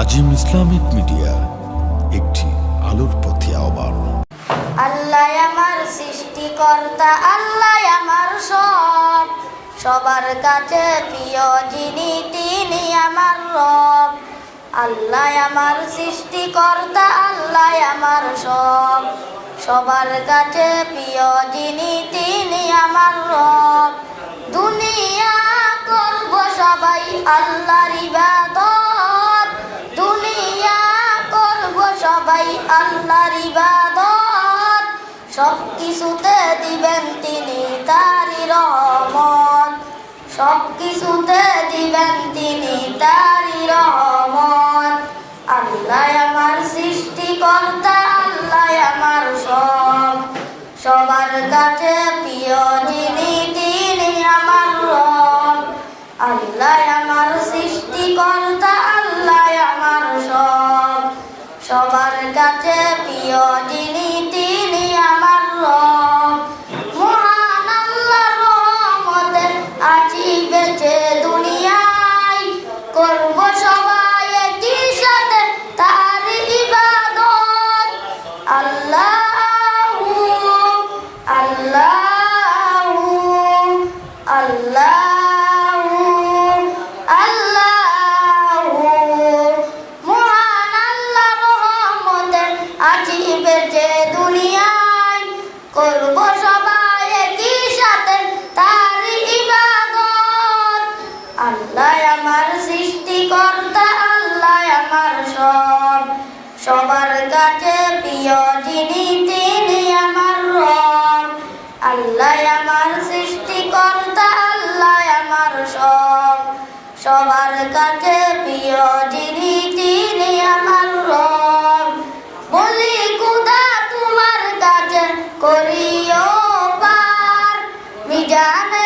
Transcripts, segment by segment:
আজিম Islamic media, একটি আলোর পথে আহ্বান। আল্লাহ আমার সৃষ্টিকর্তা, আল্লাহ আমার সব সবার কাছে প্রিয় যিনি, তিনি আমার রব। আল্লাহ আমার সৃষ্টিকর্তা, আল্লাহ আমার সব সবার কাছে প্রিয় যিনি, তিনি আমার রব। কিছুতে দিবেন তিনি তারি রহমত। সব কিছুতে দিবেন তিনি তারি রহমত। আল্লাহ আমার সৃষ্টিকর্তা, আল্লাহ আমার সব। সবার কাছে প্রিয় যিনি, তিনি আমার রব। আল্লাহ আমার সৃষ্টিকর্তা, আল্লাহ আমার সব। সবার কাছে প্রিয় যিনি সবার কাছে প্রিয় যিনি তিনি আমার রব। বলি কুদা তোমার কাছে করিও পার। মিজানের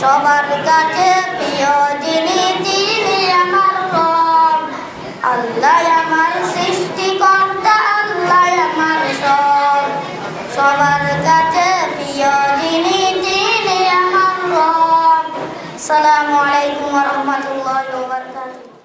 সবার কাছে প্রিয় যিনি, তিনি আমার রব। আল্লাহ আমার সৃষ্টিকর্তা, আল্লাহ আমার সব। সবার কাছে প্রিয় যিনি, তিনি আমার রব। সালামু আলাইকুম রহমতুল্লাহ